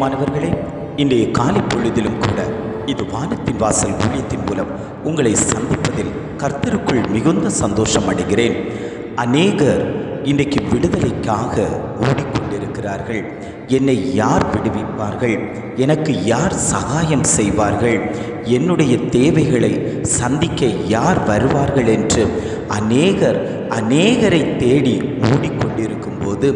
பிரியமானவர்களே இன்றைய காலை பொழுதிலும் கூட இது வானத்தின் வாசல் ஊழியத்தின் மூலம் உங்களை சந்திப்பதில் கர்த்தருக்குள் மிகுந்த சந்தோஷம் அடைகிறேன். அநேகர் இன்றைக்கு விடுதலைக்காக ஓடிக்கொண்டிருக்கிறார்கள். என்னை யார் விடுவிப்பார்கள்? எனக்கு யார் சகாயம் செய்வார்கள்? என்னுடைய தேவைகளை சந்திக்க யார் வருவார்கள் என்று அநேகர் அநேகரை தேடி ஓடிக்கொண்டிருக்கும் போது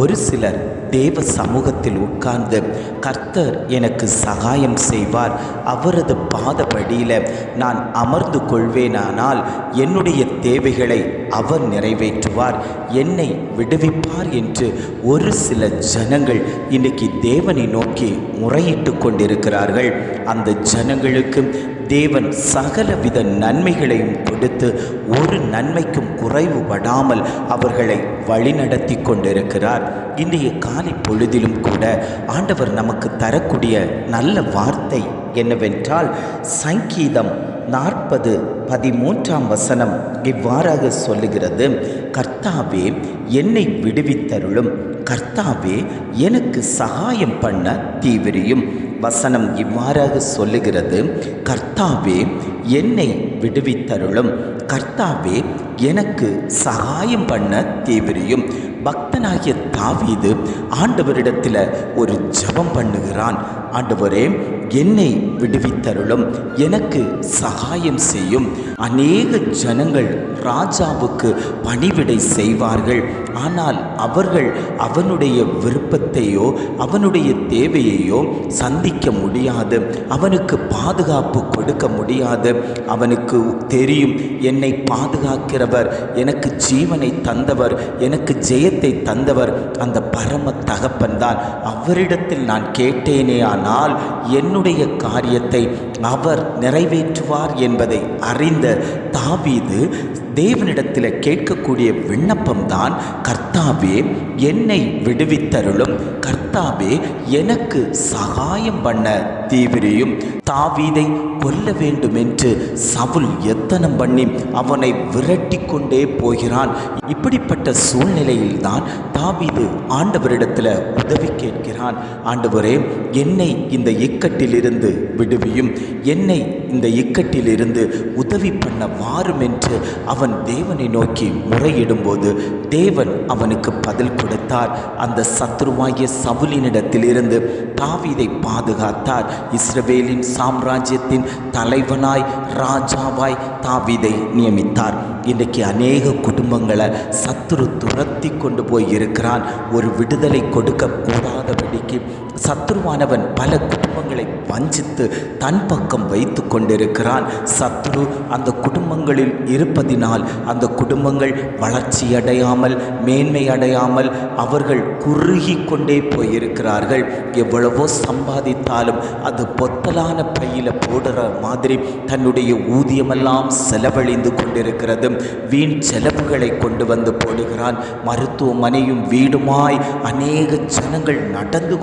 ஒரு சிலர் தேவ சமூகத்தில் உட்கார்ந்து கர்த்தர் எனக்கு சகாயம் செய்வார் அவரது பாதப்படியில் நான் அமர்ந்து கொள்வேனானால் என்னுடைய தேவைகளை அவர் நிறைவேற்றுவார் என்னை விடுவிப்பார் என்று ஒரு சில ஜனங்கள் இன்னைக்கு தேவனை நோக்கி முறையிட்டு கொண்டிருக்கிறார்கள். அந்த ஜனங்களுக்கு தேவன் சகலவித நன்மைகளையும் கொடுத்து ஒரு நன்மைக்கும் குறைவுபடாமல் அவர்களை வழிநடத்தி கொண்டிருக்கிறார். இன்றைய காலை பொழுதிலும் கூட ஆண்டவர் நமக்கு தரக்கூடிய நல்ல வார்த்தை என்னவென்றால் சங்கீதம் நாற்பது பதிமூன்றாம் வசனம் இவ்வாறாக சொல்லுகிறது. கர்த்தாவே என்னை விடுவித்தருளும். கர்த்தாவே எனக்கு சகாயம் பண்ண தீவிரியும். வசனம் இவ்வாறாக சொல்லுகிறது கர்த்தாவே என்னை விடுவித்தருளும். கர்த்தாவே எனக்கு சகாயம் பண்ண தீவிரியும். பக்தனாகிய தாவீது ஆண்டவரிடத்தில் ஒரு ஜெபம் பண்ணுகிறான். ஆண்டவரே என்னை விடுவித்தருளும். எனக்கு சகாயம் செய்யும். அநேக ஜனங்கள் ராஜாவுக்கு பணிவிடை செய்வார்கள். ஆனால் அவர்கள் அவனுடைய விருப்பத்தையோ அவனுடைய தேவையையோ சந்திக்க முடியாது. அவனுக்கு பாதுகாப்பு கொடுக்க முடியாது. அவனுக்கு தெரியும். என்னை பாதுகாக்கிறவர் எனக்கு ஜீவனை தந்தவர் எனக்கு ஜெயத்தை தந்தவர் அந்த பரம தகப்பன்தான் அவரிடத்தில் நான் கேட்டேனே ஆனால் என்னுடைய காரியத்தை அவர் நிறைவேற்றுவார் என்பதை அறிந்த தாவீது தேவனிடத்தில் கேட்கக்கூடிய விண்ணப்பம்தான் கர்த்தாவே என்னை விடுவித்தருளும். கர்த்தாவே எனக்கு சகாயம் பண்ண தீவிரியும் தாவீதை கொல்ல வேண்டும் என்று சவுல் எத்தனம் பண்ணி அவனை விரட்டி கொண்டே போகிறான். இப்படிப்பட்ட சூழ்நிலையில்தான் தாவீது ஆண்டவரிடத்தில் உதவி கேட்கிறான். ஆண்டவரே என்னை இந்த இக்கட்டிலிருந்து விடுவியும். என்னை இந்த இக்கட்டிலிருந்து உதவி பண்ண வாரும் என்று அவன் தேவனை நோக்கி முறையிடும்போது தேவன் அவனுக்கு பதில் கொடுத்தார். அந்த சத்ருவாகிய சவுலினிடத்திலிருந்து தாவீதை பாதுகாத்தார். இஸ்ரவேலின் சாம்ராஜ்யத்தின் தலைவனாய் ராஜாவாய் தாவீதை நியமித்தார். இன்றைக்கு அநேக குடும்பங்களை சத்துரு துரத்தி கொண்டு போய் இருக்கிறான் ஒரு விடுதலை கொடுக்க சத்ருவானவன் பல குடும்பங்களை வஞ்சித்து தன் பக்கம் வைத்து கொண்டிருக்கிறான். சத்ரு அந்த குடும்பங்களில் இருப்பதினால் அந்த குடும்பங்கள் வளர்ச்சி அடையாமல் மேன்மை அடையாமல் அவர்கள் குறுகி கொண்டே போயிருக்கிறார்கள். எவ்வளவோ சம்பாதித்தாலும் அது பொத்தலான பையில் போடுற மாதிரி தன்னுடைய ஊதியமெல்லாம் செலவழிந்து கொண்டிருக்கிறது. வீண் செலவுகளை கொண்டு வந்து போடுகிறான். மருத்துவமனையும் வீடுமாய் அநேக ஜனங்கள் நடந்து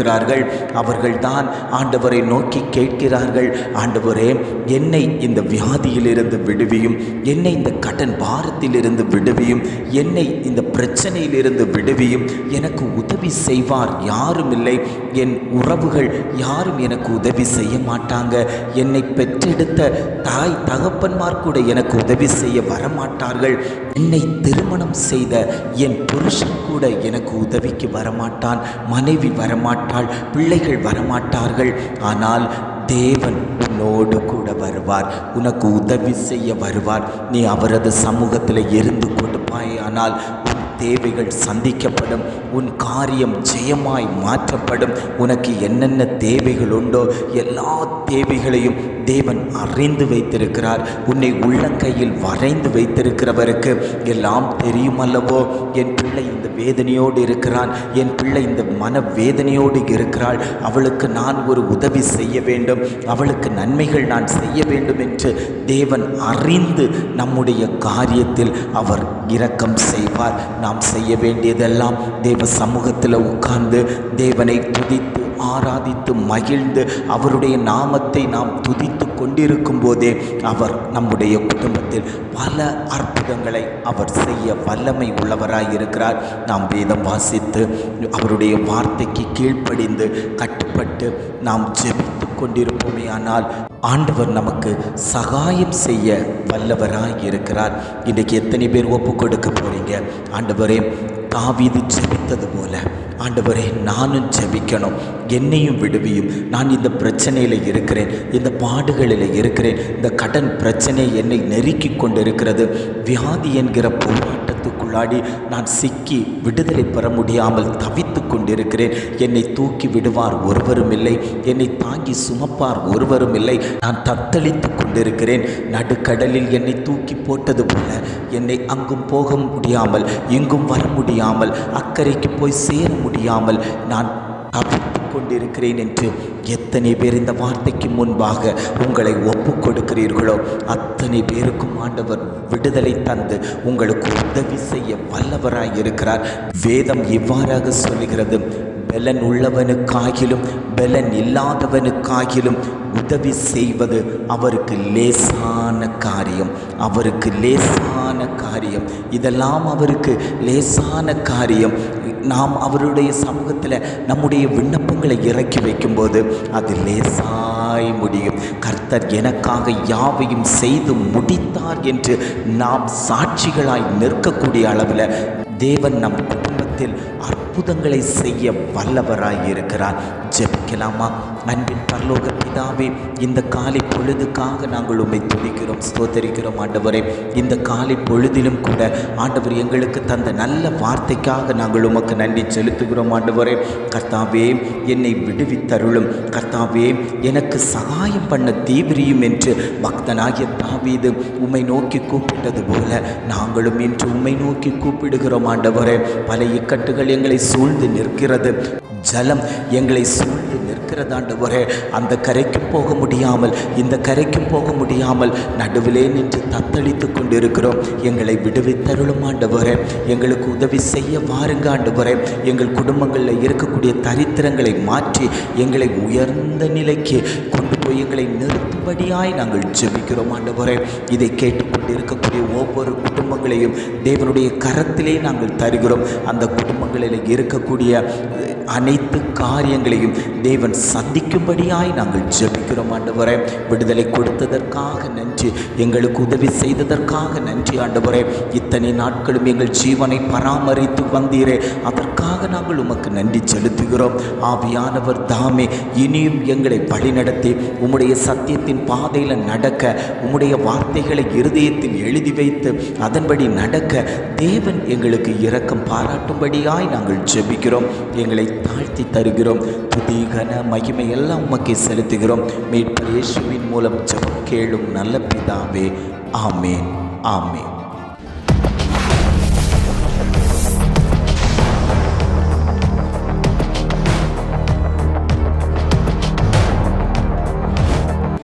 கொண்டிருக்கிறார்கள் அவர்கள்தான் ஆண்டவரை நோக்கி கேட்கிறார்கள். ஆண்டவரே என்னை இந்த வியாதியிலிருந்து விடுவியும். என்னை இந்த கடன் பாரத்திலிருந்து விடுவியும். என்னை இந்த பிரச்சனையிலிருந்து விடுவியும். எனக்கு உதவி செய்வார் யாரும் இல்லை என் உறவுகள் யாரும் எனக்கு உதவி செய்ய மாட்டாங்க. என்னை பெற்றெடுத்த தாய் தகப்பன்மார் கூட எனக்கு உதவி செய்ய வரமாட்டார்கள். என்னை திருமணம் செய்த என் புருஷன் கூட எனக்கு உதவிக்கு வரமாட்டான். மனைவி வரமாட்டாள் பிள்ளைகள் வரமாட்டார்கள். ஆனால் தேவன் உன்னோடு கூட வருவார். உனக்கு உதவி செய்ய வருவார். நீ அவரது சமூகத்தில் இருந்து கொடுப்பாய் ஆனால் உன் தேவைகள் சந்திக்கப்படும் உன் காரியம் ஜெயமாய் மாற்றப்படும் உனக்கு என்னென்ன தேவைகள் உண்டோ எல்லா தேவைகளையும் தேவன் அறிந்து வைத்திருக்கிறார். உன்னை உள்ளங்கையில் வரைந்து வைத்திருக்கிறவருக்கு எல்லாம் தெரியுமல்லவோ? என் பிள்ளை இந்த வேதனையோடு இருக்கிறான் என் பிள்ளை இந்த மன வேதனையோடு இருக்கிறாள். அவளுக்கு நான் ஒரு உதவி செய்ய வேண்டும் அவளுக்கு நன்மைகள் நான் செய்ய வேண்டும் என்று தேவன் அறிந்து நம்முடைய காரியத்தில் அவர் இரக்கம் செய்வார். நாம் நாம் செய்ய வேண்டியதெல்லாம் தேவ சமூகத்தில் உட்கார்ந்து தேவனை துதித்து ஆராதித்து மகிழ்ந்து அவருடைய நாமத்தை நாம் துதித்து கொண்டிருக்கும் போதே அவர் நம்முடைய குடும்பத்தில் பல அற்புதங்களை அவர் செய்ய வல்லமை உள்ளவராய் இருக்கிறார். நாம் வேதம் வாசித்து அவருடைய வார்த்தைக்கு கீழ்ப்படிந்து கட்டுப்பட்டு நாம் ஜெபித்து கொண்டிருப்போமே ஆனால் ஆண்டவர் நமக்கு சகாயம் செய்ய வல்லவராய் இருக்கிறார். இன்றைக்கு எத்தனை பேர் ஒப்பு கொடுக்க போறீங்க? ஆண்டவரே தாவீது ஜெபித்தது போல. ஆண்டவரே நானும் ஜெபிக்கணும். என்னையும் விடுவியும். நான் இந்த பிரச்சனையில் இருக்கிறேன். இந்த பாடுகளில் இருக்கிறேன். இந்த கடன் பிரச்சனை என்னை நெருக்கி கொண்டிருக்கிறது. வியாதி என்கிற போராட்டத்துக்குள்ளாடி நான் சிக்கி விடுதலை பெற முடியாமல் தவித்து கொண்டிருக்கிறேன் என்னை தூக்கி விடுவார் ஒருவரும் இல்லை என்னை தாங்கி சுமப்பார் ஒருவரும் இல்லை நான் தத்தளித்து கொண்டிருக்கிறேன். நடுக்கடலில் என்னை தூக்கி போட்டது போல என்னை அங்கும் போக முடியாமல் இங்கும் வர முடியாமல் அக்கறைக்கு போய் சேர முடியாமல் நான் தவித்து கொண்டிருக்கிறேன் என்று எத்தனை பேர் இந்த வார்த்தைக்கு முன்பாக உங்களை ஒப்பு கொடுக்கிறீர்களோ அத்தனை பேருக்கும் ஆண்டவர் விடுதலை தந்து உங்களுக்கு உதவி செய்ய வல்லவராய் இருக்கிறார். வேதம் இவ்வாறாக சொல்லுகிறது பலன் உள்ளவனுக்காகிலும் பலன் இல்லாதவனுக்காகிலும் உதவி செய்வது அவருக்கு லேசான காரியம். அவருக்கு லேசான காரியம். இதெல்லாம் அவருக்கு லேசான காரியம். நாம் அவருடைய சமூகத்தில் நம்முடைய விண்ணப்பங்களை இறக்கி வைக்கும்போது அது லேசாய் முடியும். கர்த்தர் எனக்காக யாவையும் செய்து முடித்தார் என்று நாம் சாட்சிகளாய் நிற்கக்கூடிய அளவில் தேவன் நம் குடும்பத்தில் அற்புதங்களை செய்ய வல்லவராய் இருக்கிறார் ஜெபிக்கலாமா அன்பின் பரலோக பிதாவே இந்த காலை பொழுதுக்காக நாங்கள் உம்மை துடிக்கிறோம் ஸ்தோத்தரிக்கிறோம் ஆண்டவரே. இந்த காலை பொழுதிலும் கூட ஆண்டவர் எங்களுக்கு தந்த நல்ல வார்த்தைக்காக நாங்கள் உமக்கு நன்றி செலுத்துகிறோம் ஆண்டவரே. கர்த்தாவே என்னை விடுவித்தருளும். கர்த்தாவே எனக்கு சகாயம் பண்ண தீவிரியும் என்று பக்தனாகிய தாவீது உம்மை நோக்கி கூப்பிட்டது போல நாங்களும் இன்று உம்மை நோக்கி கூப்பிடுகிறோம் ஆண்டவரே. பல இக்கட்டுகள் எங்களை சூழ்ந்து நிற்கிறது. ஜலம் எங்களை சூழ்ந்து நிற்கிறதாண்டவரே அந்த கரைக்கும் போக முடியாமல் இந்த கரைக்கும் போக முடியாமல் நடுவிலே நின்று தத்தளித்து கொண்டிருக்கிறோம். எங்களை விடுவித்தருளும் ஆண்டவரே. எங்களுக்கு உதவி செய்ய வாருங்க ஆண்டவரே. எங்கள் குடும்பங்களில் இருக்கக்கூடிய தரித்திரங்களை மாற்றி எங்களை உயர்ந்த நிலைக்கு கொண்டு போய் எங்களை நிறுத்தும்படியாய் நாங்கள் ஜெபிக்கிறோம் ஆண்டவரே. இதை கேட்டுக்கொண்டு இருக்கக்கூடிய ஒவ்வொரு குடும்பங்களையும் தேவனுடைய கரத்திலே நாங்கள் தருகிறோம். அந்த குடும்பங்களில் இருக்கக்கூடிய அனைத்து காரியங்களையும் தேவன் சந்திக்கும்படியாய் நாங்கள் ஜெபிக்கிறோம் ஆண்டவரே. விடுதலை கொடுத்ததற்காக நன்றி. எங்களுக்கு உதவி செய்ததற்காக நன்றி ஆண்டவரே. இத்தனை நாட்களும் எங்கள் ஜீவனை பராமரித்து வந்தீரே. அதற்காக நாங்கள் உமக்கு நன்றி செலுத்துகிறோம். ஆவியானவர் தாமே இனியும் எங்களை வழிநடத்தி உம்முடைய சத்தியத்தின் பாதையில் நடக்க உம்முடைய வார்த்தைகளை இருதயத்தில் எழுதி வைத்து அதன்படி நடக்க தேவன் எங்களுக்கு இரக்கம் பாராட்டும்படியாய் நாங்கள் ஜெபிக்கிறோம். எங்களை தாழ்த்தி தருகிறோம். புதிகன மகிமை எல்லாம் உமக்கே செலுத்துகிறோம். மீட்பர் இயேசுவின் மூலம் ஜெபம் கேளும் நல்ல பிதாவே. ஆமேன். ஆமேன்.